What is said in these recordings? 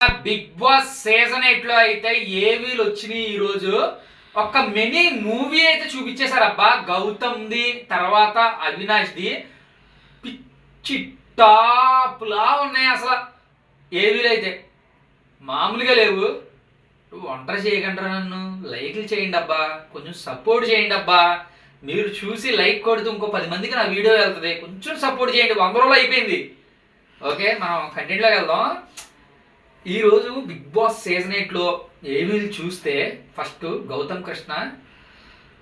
Big boss season ఎయిట్లో అయితే ఏవీలు వచ్చినాయి ఈ రోజు? ఒక మినీ మూవీ అయితే చూపించేశారు అబ్బా. గౌతమ్ది తర్వాత అవినాష్ది. పిచ్చి టాప్ లా ఉన్నాయి అసలు. ఏవీలు అయితే మామూలుగా లేవు. ఒంటరి చేయకండి నన్ను. లైక్లు చేయండి అబ్బా. కొంచెం సపోర్ట్ చేయండి అబ్బా. మీరు చూసి లైక్ కొడుతూ ఇంకో పది మందికి నా వీడియో వెళ్తుంది. కొంచెం సపోర్ట్ చేయండి. వంద రోజులు అయిపోయింది. ఓకే మనం కంటెంట్లోకి వెళ్దాం. ఈరోజు బిగ్ బాస్ సీజన్ ఎయిట్లో ఏవీలు చూస్తే ఫస్ట్ గౌతమ్ కృష్ణ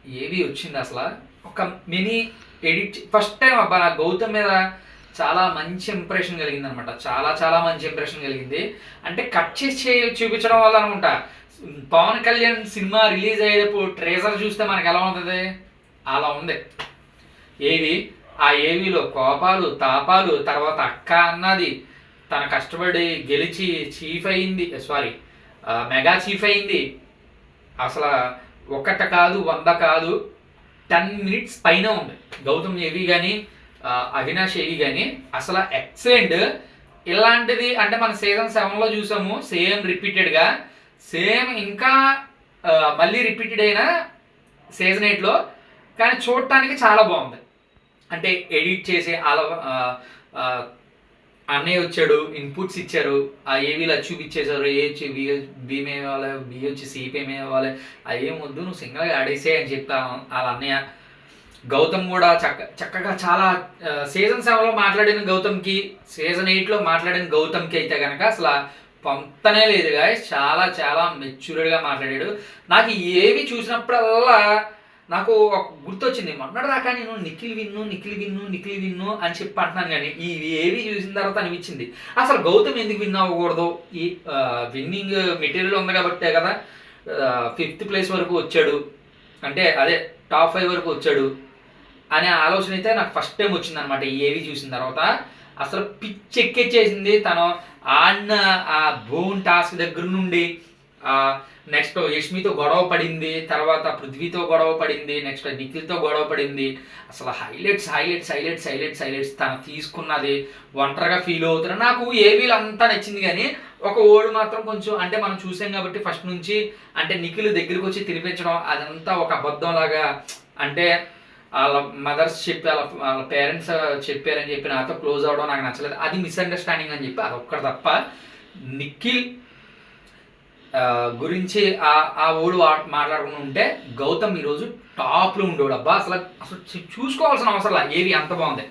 ఏవి వచ్చింది అసలు? ఒక మినీ ఎడిట్ ఫస్ట్ టైం అబ్బా నా గౌతమ్ మీద చాలా మంచి ఇంప్రెషన్ కలిగింది అనమాట చాలా చాలా మంచి ఇంప్రెషన్ కలిగింది. అంటే కట్ చేసి చూపించడం వల్ల అనుకుంటా. పవన్ కళ్యాణ్ సినిమా రిలీజ్ అయ్యేటప్పుడు ట్రేజర్ చూస్తే మనకి ఎలా ఉంటుంది? అలా ఉంది. ఏవి ఆ ఏవిలో కోపాలు తాపాలు తర్వాత అక్క అన్నది తన కష్టపడి గెలిచి చీఫ్ అయింది సారీ మెగా చీఫ్ అయింది. అసలు ఒకట కాదు వంద కాదు టెన్ మినిట్స్ పైన ఉంది. గౌతమ్ ఏవి కానీ అవినాష్ ఏవి కానీ అసలు ఎక్సలెంట్ ఇలాంటిది అంటే మన సీజన్ సెవెన్లో చూసాము సేమ్ రిపీటెడ్గా సేమ్ ఇంకా మళ్ళీ రిపీటెడ్ అయిన సీజన్ ఎయిట్లో కానీ చూడటానికి చాలా బాగుంది. అంటే ఎడిట్ చేసే అలా అన్నయ్య వచ్చాడు ఇన్పుట్స్ ఇచ్చారు ఆ ఏవీలు అది చూపించేశారు ఏ వచ్చి బి బీమే ఇవ్వాలి బి వచ్చి సిపిఎం ఇవ్వాలి అది ఏం వద్దు నువ్వు సింగల్గా ఆడేసే అని చెప్తా వాళ్ళ అన్నయ్య. గౌతమ్ కూడా చక్క చక్కగా చాలా సీజన్ సెవెన్లో మాట్లాడిన గౌతమ్కి సీజన్ ఎయిట్లో మాట్లాడిన గౌతమ్కి అయితే కనుక అసలు పంతనే లేదు గాయస్ చాలా చాలా మెచ్యూర్డ్గా మాట్లాడాడు. నాకు ఏవి చూసినప్పుడల్లా నాకు ఒక గుర్తొచ్చింది మొన్నటిదాకా నేను నిఖిల్ విన్ను నిఖిల్ విన్ను నిఖిల్ విన్ను అని చెప్పి అంటున్నాను కానీ ఈ ఏవి చూసిన తర్వాత అనిపించింది. అసలు గౌతమ్ ఎందుకు విన్ అవ్వకూడదు? ఈ విన్నింగ్ మెటీరియల్ ఉంది కాబట్టే కదా ఫిఫ్త్ ప్లేస్ వరకు వచ్చాడు. అంటే అదే టాప్ ఫైవ్ వరకు వచ్చాడు అనే ఆలోచన అయితే నాకు ఫస్ట్ టైం వచ్చింది అనమాట ఈ ఏవి చూసిన తర్వాత. అసలు పిచ్చెక్కిచ్చేసింది తను ఆడిన ఆ బోన్ టాస్క్ దగ్గర నుండి. నెక్స్ట్ యష్మితో గొడవ పడింది తర్వాత పృథ్వీతో గొడవ పడింది నెక్స్ట్ నిఖిల్తో గొడవ పడింది. అసలు highlights highlights highlights highlights highlights తను తీసుకున్నది ఒంటరిగా ఫీల్ అవుతున్నా. నాకు ఏవీలు అంతా నచ్చింది కానీ ఒక ఓడు మాత్రం కొంచెం అంటే మనం చూసాం కాబట్టి ఫస్ట్ నుంచి అంటే నిఖిల్ దగ్గరికి వచ్చి తినిపించడం అదంతా ఒక అబద్ధం లాగా అంటే వాళ్ళ మదర్స్ చెప్పి వాళ్ళ వాళ్ళ పేరెంట్స్ చెప్పారని చెప్పి నాతో క్లోజ్ అవడం నాకు నచ్చలేదు. అది మిస్అండర్స్టాండింగ్ అని చెప్పి అదొక్కటి తప్ప నిఖిల్ గురించి ఆ ఆ ఓడు వా- మాట్లాడుకుని ఉంటే గౌతమ్ ఈరోజు టాప్లో ఉండేవాడు. అబ్బా అసలు అసలు చూసుకోవాల్సిన అవసరం లేదు. ఏవి అంత బాగుంది.